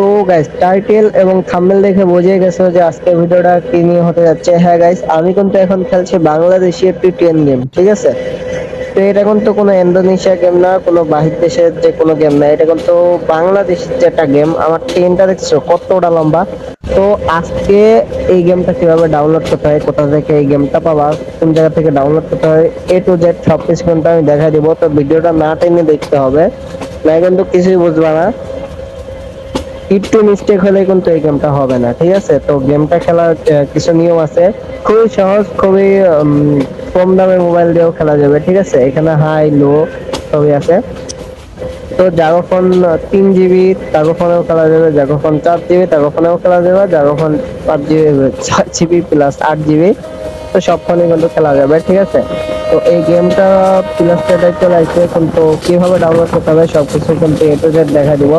তো guys title এবং thumbnail দেখে বুঝে গেছো যে আজকের ভিডিওটা কি নিয়ে হতে যাচ্ছে। হ্যাঁ গাইস আমি কিন্তু এখন খেলছি বাংলাদেশি একটি টেন গেম ঠিক আছে? তো এটা কিন্তু কোনো ইন্দোনেশিয়া গেম না, কোনো বাহির দেশের যে কোনো গেম না। এটা কিন্তু বাংলাদেশের যে একটা গেম আমার টেনটা দেখছ, কতটা লম্বা। তো আজকে এই গেমটা কীভাবে ডাউনলোড করতে হয়, কোথা থেকে এই গেমটা পাবা, কোন জায়গা থেকে ডাউনলোড করতে হয় এ টু জেড সব কিছু কিন্তু আমি দেখাই দিব। তো ভিডিওটা না টেনে দেখতে হবে, না কিন্তু কিছুই বুঝবা না। একটু মিস্টেক হলে কিন্তু এই গেমটা হবে না, ঠিক আছে? তো গেমটা খেলার কিছু নিয়ম আছে। খুবই সহজ, খুবই কম দামে মোবাইল দিয়েও খেলা যাবে, ঠিক আছে? এখানে হাই লো সবই আছে। তো জাগো ফোন তিন জিবি জাগো ফোনেও খেলা যাবে জাগো ফোন চার জিবি জাগো ফোনেও খেলা যাবে জাগো ফোন পাঁচ জিবি চার জিবি প্লাস আট জিবি তো সব ফোনে কিন্তু খেলা যাবে, ঠিক আছে? তো এই গেমটা প্লে স্টোরে চলে আসছে। কিন্তু কীভাবে ডাউনলোড করতে হবে সবকিছু কিন্তু এ টু জেড দেখা দিব।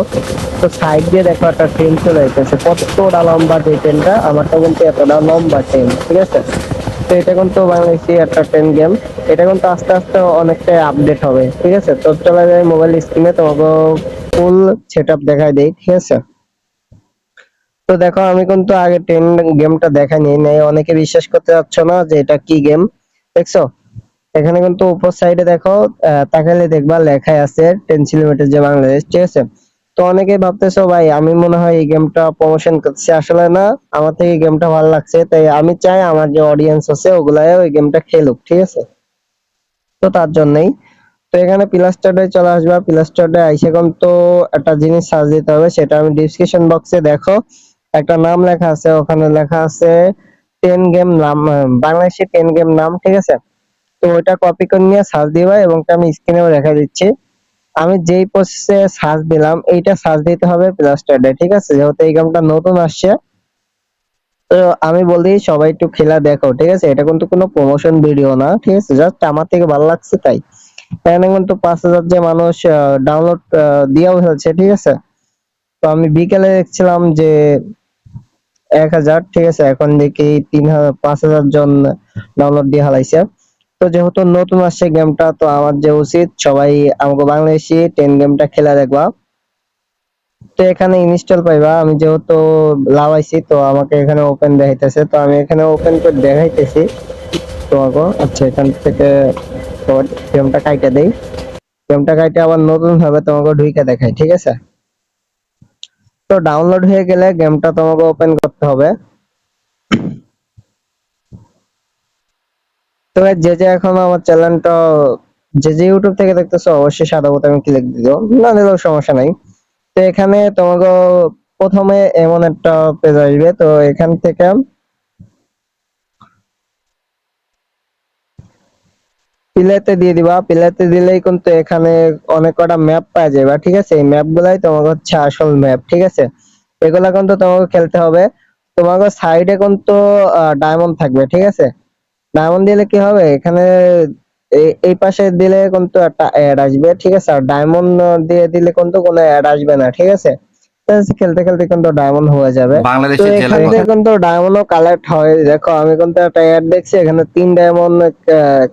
তো সাইড দিয়ে দেখো একটা ট্রেন চলে আসতেছে। কতটা লম্বা যে ট্রেনটা আমারটা কিন্তু এতটা লম্বা ট্রেন ঠিক আছে? তো এটা কিন্তু বাংলাদেশি একটা ট্রেন গেম এটা কিন্তু আস্তে আস্তে অনেকটাই আপডেট হবে, ঠিক আছে? তো চলে যায় মোবাইল স্ক্রিনে তোমাকে ফুল সেট আপ দেখাই দেই, ঠিক আছে? তো দেখো, আমি কিন্তু আগে টেন গেমটা দেখাইনি নাই অনেকে বিশ্বাস করতে পারছ না যে এটা কি গেম দেখছ? এখানে কিন্তু উপর সাইডে দেখো তাকালে দেখবা লেখাই আছে টেন কিলোমিটার যে বাংলাদেশ, ঠিক আছে? তো অনেকেই ভাবতেছো, ভাই, আমি মনে হয় এই গেমটা প্রমোশন করছি আসলে না, আমার থেকে গেমটা ভালো লাগছে, তাই আমি চাই আমার যে অডিয়েন্স আছে ওগুলাই ওই গেমটা খেলুক, ঠিক আছে? তো তার জন্যই। তো এখানে প্লাস্টারে চলে আসবা প্লাস্টারে আইসে কিন্তু একটা জিনিস সার্চ দিতে হবে, সেটা আমি ডিসক্রিপশন বক্সে দেখো। একটা নাম লেখা আছে, ওখানে লেখা আছে টেন গেম নাম বাংলাদেশি টেন গেম নাম, ঠিক আছে? তো ওইটা কপি করে নিয়ে সার্চ দিবা এবং আমি স্ক্রিনেও দেখা দিচ্ছি। আমি যেই প্রসেসে সার্চ দিলাম, এইটা সার্চ দিতে হবে প্লাস্টারে ঠিক আছে? যেহেতু এই গেমটা নতুন আসছে, তো আমি বলি সবাই একটু খেলা দেখো, ঠিক আছে? এটা কিন্তু কোনো প্রমোশন ভিডিও না, ঠিক আছে? জাস্ট আমার থেকে ভালো লাগছে তাই। এখানে কিন্তু পাঁচ হাজার যে মানুষ ডাউনলোড দিয়েও ফেলছে ঠিক আছে? তো আমি বিকেলে দেখছিলাম যে এক হাজার, ঠিক আছে? এখন দেখি তিন হাজার পাঁচ হাজার জন ডাউনলোড দিয়ে হালাইছে তো যেহেতু নতুন আসছে গেমটা তো আমার যে উচিত, সবাই আমাকে বাংলাদেশি টেন গেমটা খেলা দেখবা। তো এখানে ইনস্টল পাইবা। আমি যেহেতু লাগাইছি তো আমাকে এখানে ওপেন দেখাইতেছে। তো আমি এখানে ওপেন করে দেখাইতেছি তোমাকে। আচ্ছা এখান থেকে গেমটা কাইটা দেই। গেমটা কাইটে আবার নতুন ভাবে তোমাকে ঢুইকে দেখাই, ঠিক আছে? তো ডাউনলোড হয়ে গেলে গেমটা তোমাকে ওপেন করতে হবে। তো যে যে এখন আমার চ্যানেলটা যে যে ইউটিউব থেকে দেখতেছো, অবশ্যই সাদা বোতামে ক্লিক দিও। না দিলেও সমস্যা নাই। তো এখানে তোমাকে প্রথমে এমন একটা পেজ আসবে। তো এখান থেকে প্লেতে দিয়ে দিবা। প্লেতে দিলেই কিন্তু এখানে অনেক কটা ম্যাপ পাওয়া যাবে ঠিক আছে? এই ম্যাপ গুলাই তোমাকে হচ্ছে আসল ম্যাপ ঠিক আছে? এগুলা কিন্তু তোমাকে খেলতে হবে। তোমাকে সাইডে কিন্তু ডায়মন্ড থাকবে, ঠিক আছে? ডায়মন্ড দিলে কি হবে? এখানে এই- পাশে দিলে কিন্তু একটা অ্যাড আসবে ঠিক আছে? আর ডায়মন্ড দিয়ে দিলে কিন্তু কোনো অ্যাড আসবে না ঠিক আছে? খেলতে খেলতে কিন্তু ডায়মন্ড হয়ে যাবে। বাংলাদেশের জেলা কিন্তু ডায়মন্ডও কালেক্ট হয়। দেখো আমি কিন্তু একটা অ্যাড দেখছি এখানে তিন ডায়মন্ড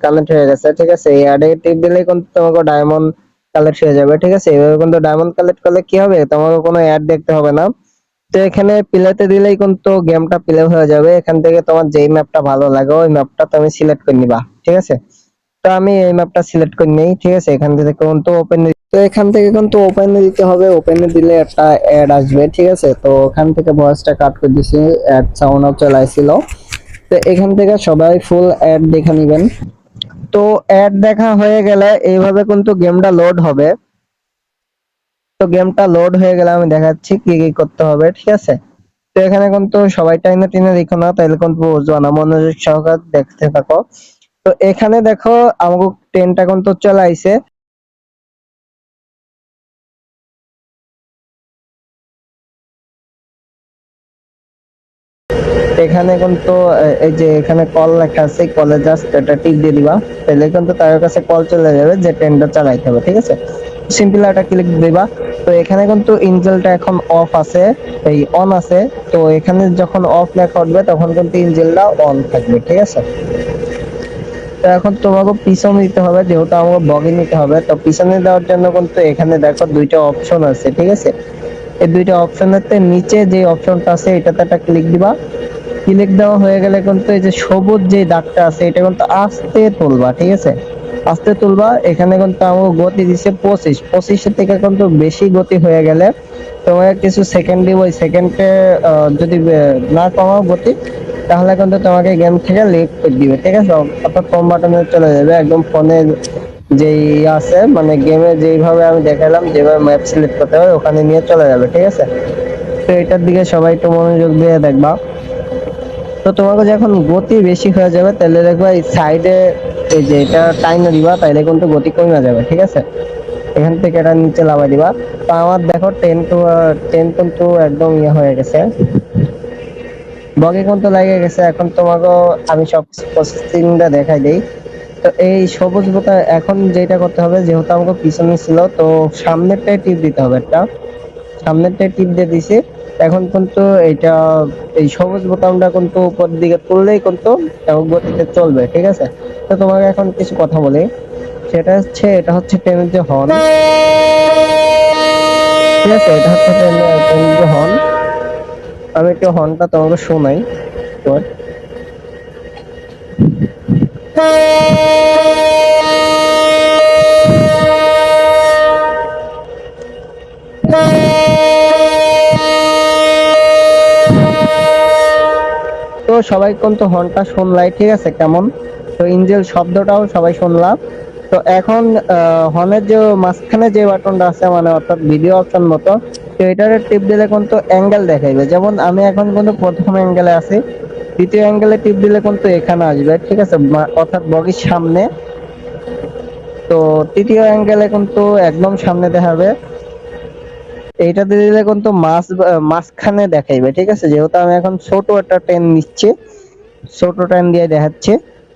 কালেক্ট হয়ে গেছে ঠিক আছে? এই অ্যাডে টিপ দিলেই কিন্তু তোমাকে ডায়মন্ড কালেক্ট হয়ে যাবে ঠিক আছে? এইভাবে কিন্তু ডায়মন্ড কালেক্ট করলে কি হবে? তোমাকে কোনো অ্যাড দেখতে হবে না। তো এখানে প্লেতে দিলেই কিন্তু গেমটা প্লে হয়ে যাবে। এখান থেকে তোমার যেই ম্যাপটা ভালো লাগে, ওই ম্যাপটা তুমি সিলেক্ট করে নিবা, ঠিক আছে? তো আমি এই ম্যাপটা সিলেক্ট করে নেই, ঠিক আছে? এখান থেকে কিন্তু ওপেন তো এখান থেকে কিন্তু ওপেনে দিতে হবে। ওপেনে দিলে একটা অ্যাড আসবে, ঠিক আছে? তো ওখান থেকে ভয়েসটা কাট করে দিছি অ্যাড সাউন্ডও চলে আসছিল তো এখান থেকে সবাই ফুল অ্যাড দেখে নেবেন। তো অ্যাড দেখা হয়ে গেলে এইভাবে কিন্তু গেমটা লোড হবে। তো গেমটা লোড হয়ে গেলে আমি দেখাচ্ছি কি কি করতে হবে, ঠিক আছে? তো এখানে কিন্তু সবাই টাইমে টিনে দেখো না, তাহলে কিন্তু বুঝব না, মনোযোগ সহকারে দেখতে থাকো। তো এখানে দেখো আমাকে ট্রেনটা কিন্তু চলে আইছে। এখানে কিন্তু এই যে এখানে কল লেখা আছে কলে জাস্ট এটা টিক দিয়ে দিবা, তাহলে কিন্তু তার কাছে কল চলে যাবে যে ট্রেনটা চালাইতে হবে, ঠিক আছে? সিম্পল একটা ক্লিক দিবা। তো এখানে কিন্তু ইঞ্জেলটা এখন অফ আছে, এই অন আছে। তো এখানে যখন অফ লেখা উঠবে, তখন কিন্তু ইঞ্জেলটা অন থাকবে, ঠিক আছে? তো এখন তোমাকে পিছনে দিতে হবে, যেহেতু আমাকে বগি নিতে হবে। তো পিছনে দেওয়ার জন্য কিন্তু এখানে দেখো দুইটা অপশন আছে, ঠিক আছে? এই দুইটা অপশনের নিচে যে অপশনটা আছে, এটাতে একটা ক্লিক দিবা। ক্লিক দেওয়া হয়ে গেলে কিন্তু এই যে সবুজ যে দাগটা আছে, এটা কিন্তু আস্তে তুলবা, ঠিক আছে? আস্তে তুলবা, এখানে কিন্তু আমার গতি দিছে পঁচিশ। পঁচিশের থেকে কিন্তু বেশি গতি হয়ে গেলে তোমাকে কিছু সেকেন্ড দিব। ওই সেকেন্ডে যদি না কমাও গতি, তাহলে কিন্তু তোমাকে গেম থেকে লিভ করে দিবে, ঠিক আছে? অর্থাৎ কম বাটনে চলে যাবে। একদম ফোনে যে আছে মানে গেমে যেইভাবে আমি দেখালাম, যেভাবে ম্যাপ সিলেক্ট করতে হবে, ওখানে নিয়ে চলে যাবে, ঠিক আছে? তো এটার দিকে সবাই একটু মনোযোগ দিয়ে দেখবা। তো তোমাকে যখন গতি বেশি হয়ে যাবে, তাহলে দেখবা এই সাইডে এই যে এটা টাইম দিবা তাইলে কিন্তু গতি কমে যাবে, ঠিক আছে? এখান থেকে এটা নিচে লাগাই দিবা। তো আমার দেখো টেন টু টেন কিন্তু একদম ইয়ে হয়ে গেছে। বগে কিন্তু লাগে গেছে, এখন তোমাকে আমি সব প্রসেসিংটা দেখাই দেই। তো এই সবুজ বোতা এখন যেটা করতে হবে, যেহেতু আমাকে পিছনে ছিল, তো সামনেরটাই টিপ দিতে হবে একটা। সামনেরটাই টিপ দিয়ে দিছি। এখন কিন্তু এটা এই সবুজ বোতামটা কিন্তু উপর দিকে তুললেই কিন্তু এবং গতিতে চলবে, ঠিক আছে? তো তোমাকে এখন কিছু কথা বলি। সেটা হচ্ছে, এটা হচ্ছে ট্রেনের যে হর্ন ঠিক আছে? এটা হচ্ছে ট্রেনের যে হর্ন আমি একটু হর্নটা তোমাকে শোনাই। সবাই কিন্তু হর্নটা শুনলাই, ঠিক আছে? কেমন? তো ইঞ্জেল শব্দটাও সবাই শুনলাম। তো এখন হর্নের যে মাঝখানে যে বাটনটা আছে মানে অর্থাৎ ভিডিও অপশন মতো, তো এটার টিপ দিলে কিন্তু অ্যাঙ্গেল দেখাইবে। যেমন আমি এখন কিন্তু প্রথম অ্যাঙ্গেলে আছি, দ্বিতীয় অ্যাঙ্গেলে টিপ দিলে কিন্তু এখানে আসবে, ঠিক আছে? অর্থাৎ বগির সামনে। তো তৃতীয় অ্যাঙ্গেলে কিন্তু একদম সামনে দেখাবে। দিয়ে দিলে কিন্তু মাছ মাঝখানে দেখাইবে, ঠিক আছে? যেহেতু আমি এখন ছোট একটা টেন নিচ্ছি, ছোট টেন দিয়ে দেখাচ্ছি।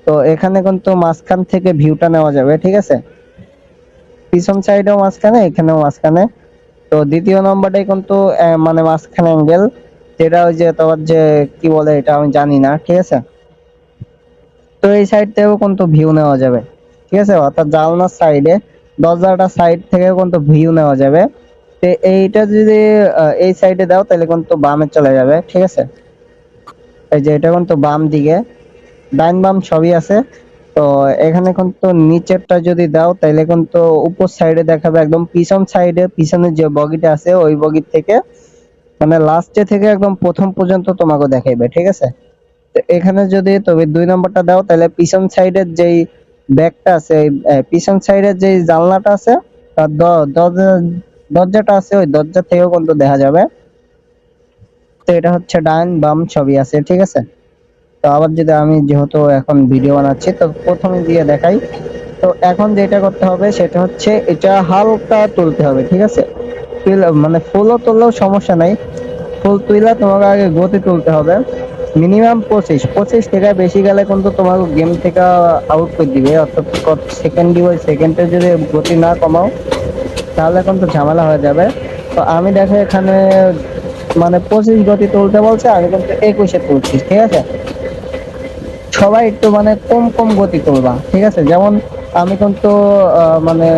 তো এখানে কিন্তু মাঝখান থেকে ভিউটা নেওয়া যাবে, ঠিক আছে? পিছন সাইডেও মাঝখানে, এখানেও মাঝখানে। তো দ্বিতীয় নম্বরটাই কিন্তু মানে মাঝখানে অ্যাঙ্গেল যেটা ওই যে তোমার যে, কি বলে এটা আমি জানি না, ঠিক আছে? তো এই সাইড থেকেও কিন্তু ভিউ নেওয়া যাবে, ঠিক আছে? অর্থাৎ জানলার সাইডে দরজাটা সাইড থেকেও কিন্তু ভিউ নেওয়া যাবে। তো এইটা যদি এই সাইডে দাও, তাহলে কিন্তু বামে চলে যাবে, ঠিক আছে? এই যে এটা কিন্তু বাম দিকে। ডাইন বাম সবই আছে। তো এখানে কিন্তু নিচেরটা যদি দাও, তাহলে কিন্তু উপর সাইডে দেখাবে একদম পিছন সাইডে পিছনে যে বগিটা আছে, ওই বগির থেকে মানে লাস্টে থেকে একদম প্রথম পর্যন্ত তোমাকে দেখাইবে, ঠিক আছে? তো এখানে যদি তুমি দুই নম্বরটা দাও, তাহলে পিছন সাইডের যেই ব্যাগটা আছে পিছন সাইডের যেই জানলাটা আছে, তার দরজা- দরজাটা আছে, ওই দরজা থেকেও কিন্তু দেখা যাবে। তো এটা হচ্ছে ডান বাম ছবি আছে, ঠিক আছে? তো আবার যদি আমি যেহেতু এখন ভিডিও বানাচ্ছি, তো প্রথমে দিয়ে দেখাই। তো এখন যেটা করতে হবে, সেটা হচ্ছে এটা হালকা তুলতে হবে, ঠিক আছে? মানে ফুলও তুললেও সমস্যা নাই। ফুল তুইলা তোমাকে আগে গতি তুলতে হবে। মিনিমাম পঁচিশ। পঁচিশ থেকে বেশি গেলে কিন্তু তোমাকে গেম থেকে আউট করে দিবে। অর্থাৎ সেকেন্ড দিব সেকেন্ডে যদি গতি না কমাও তাহলে কিন্তু ঝামেলা হয়ে যাবে। তো আমি দেখো এখানে মানে পঁচিশ গতি তুলতে বলছে, আমি কিন্তু একুশে তুলছি, ঠিক আছে? সবাই একটু মানে কম কম গতি করবা ঠিক আছে? যেমন আমি কিন্তু মানে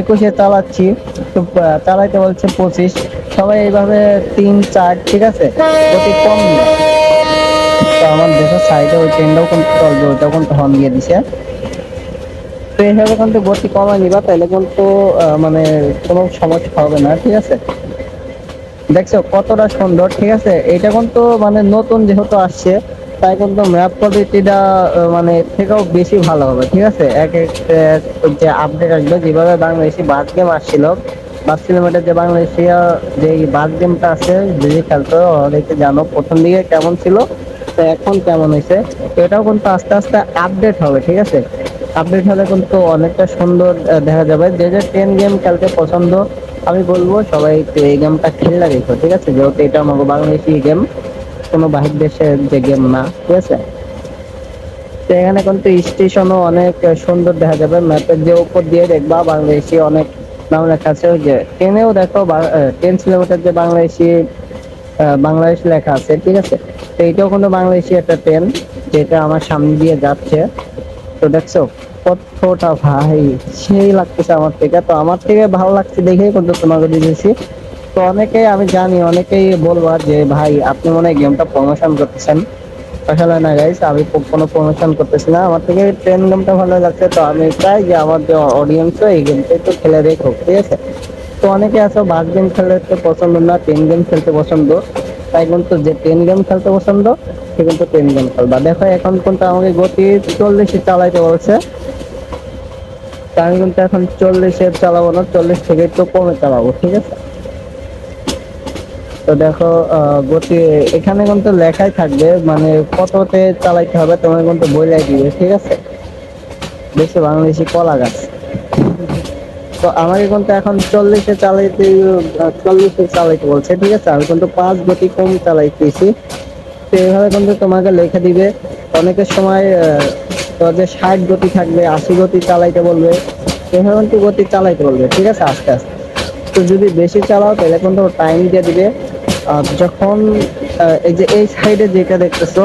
একুশে চালাচ্ছি, তো চালাইতে বলছে পঁচিশ, সবাই এইভাবে তিন, চার, ঠিক আছে? গতি কম আমার দেখো সাইডে ওই ট্রেনটাও কিন্তু চলবে ওইটাও কিন্তু হর্ন দিয়ে দিছে তো এইভাবে কিন্তু গতি কমায় নিবা তাহলে কিন্তু মানে কোনো সমস্যা হবে না, ঠিক আছে? দেখছ, কতটা সুন্দর, ঠিক আছে? এটা কিন্তু মানে নতুন যেহেতু আসছে, তাই কিন্তু ম্যাপ কোয়ালিটিটা মানে থেকেও বেশি ভালো হবে, ঠিক আছে? এক এক যে আপডেট আসবে, যেভাবে বাংলাদেশি বাস গেম আসছিল বাস কিলোমিটার যে বাংলাদেশি যে বাস গেমটা আছে যে খেলতো অনেকে জানো, প্রথম দিকে কেমন ছিল, তো এখন কেমন হয়েছে এটাও কিন্তু আস্তে আস্তে আপডেট হবে, ঠিক আছে? আপডেট হলে কিন্তু অনেকটা সুন্দর দেখা যাবে। যে যে টেন গেম খেলতে পছন্দ, আমি বলব সবাই এই গেমটা খেললে দেখো, ঠিক আছে? যেহেতু এটা আমাকে বাংলাদেশি গেম কোনো বাহির দেশের যে গেম না, ঠিক আছে? তো এখানে কিন্তু স্টেশনও অনেক সুন্দর দেখা যাবে। ম্যাপের যে উপর দিয়ে দেখবা, বাংলাদেশি অনেক নাম লেখা আছে। যে ট্রেনেও দেখো টেন কিলোমিটার যে বাংলাদেশি বাংলাদেশ লেখা আছে, ঠিক আছে? তো এটাও কিন্তু বাংলাদেশি একটা ট্রেন যেটা আমার সামনে দিয়ে যাচ্ছে। তো দেখছ? কতটা ভাই, সেই লাগতেছে আমার থেকে। তো আমার থেকে ভালো লাগছে দেখেই কিন্তু তোমাকে দিয়েছি তো অনেকেই, আমি জানি, অনেকেই বলব যে, ভাই, আপনি মনে হয় গেমটা প্রমোশন করতেছেন। আসলে না গাইস আমি কোনো প্রমোশন করতেছি না। আমার থেকে ট্রেন গেমটা ভালো লাগছে। তো আমি চাই যে, আমার যে অডিয়েন্স এই গেমটা একটু খেলে দেখুক, ঠিক আছে? তো অনেকে আছে বাস গেম খেলতে পছন্দ না টেন গেম খেলতে পছন্দ। তাই কিন্তু যে টেন গেম খেলতে পছন্দ, সে কিন্তু টেন গেম খেলবা। দেখো এখন কিন্তু আমাকে গতি চল্লিশে চালাইতে বলছে। আমি কিন্তু এখন চল্লিশে চালাবো না, চল্লিশ থেকে একটু কমে চালাবো, ঠিক আছে? তো দেখো গতি এখানে কিন্তু লেখাই থাকবে মানে কততে চালাইতে হবে তোমার কিন্তু বইলাই দিবে, ঠিক আছে? বেশি বাংলাদেশি কলা গাছ। তো আমাকে কিন্তু এখন চল্লিশে চালাইতে চল্লিশে চালাইতে বলছে, ঠিক আছে? আমি কিন্তু পাঁচ গতি কম চালাইতেছি। তো এইভাবে কিন্তু তোমাকে লেখা দিবে। অনেকের সময় যে ষাট গতি থাকবে, আশি গতি চালাইতে বলবে, এভাবে কিন্তু গতি চালাইতে বলবে, ঠিক আছে? আস্তে আস্তে। তো যদি বেশি চালাও, তাহলে কিন্তু টাইম দিয়ে দিবে। আর যখন এই যে এই সাইডে যেটা দেখতেছো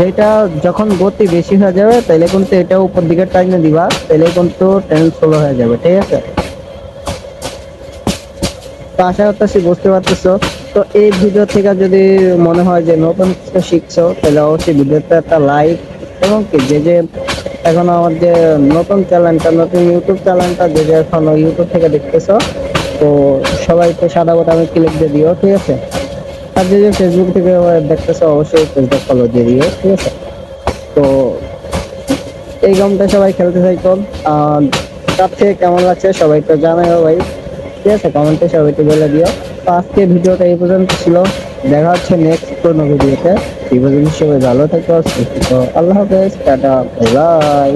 যেটা যখন গতি বেশি হয়ে যাবে তাহলে কিন্তু এটা উপর দিকে টাইমে দিবা তাহলে কিন্তু ট্রেন স্লো হয়ে যাবে, ঠিক আছে? তো আশা করতেছি বুঝতে পারতেছো। তো এই ভিডিও থেকে যদি মনে হয় যে নতুন কিছু শিখছো তাহলে অবশ্যই ভিডিওতে একটা লাইক এবং কি, যে যে এখন আমার যে নতুন চ্যানেলটা নতুন ইউটিউব চ্যানেলটা যে যে এখন ইউটিউব থেকে দেখতেছো, তো সবাই তো সাদা বোতামে ক্লিক দিয়ে দিও, ঠিক আছে? আর যে ফেসবুক থেকে দেখতেছো, অবশ্যই ফেসবুক ফলো দিয়ে দিও, ঠিক আছে? তো এই গেমটা সবাই খেলতে আর তার থেকে কেমন লাগছে সবাই তো জানাইও ভাই, ঠিক আছে? কমেন্টে সবাইকে বলে দিও। তো আজকে ভিডিওটা এই পর্যন্ত ছিল। দেখা হচ্ছে নেক্সট কোনো ভিডিওতে এই পর্যন্ত সবাই ভালো থেকো থেকো। আল্লাহ হাফেজ, টাটা বাই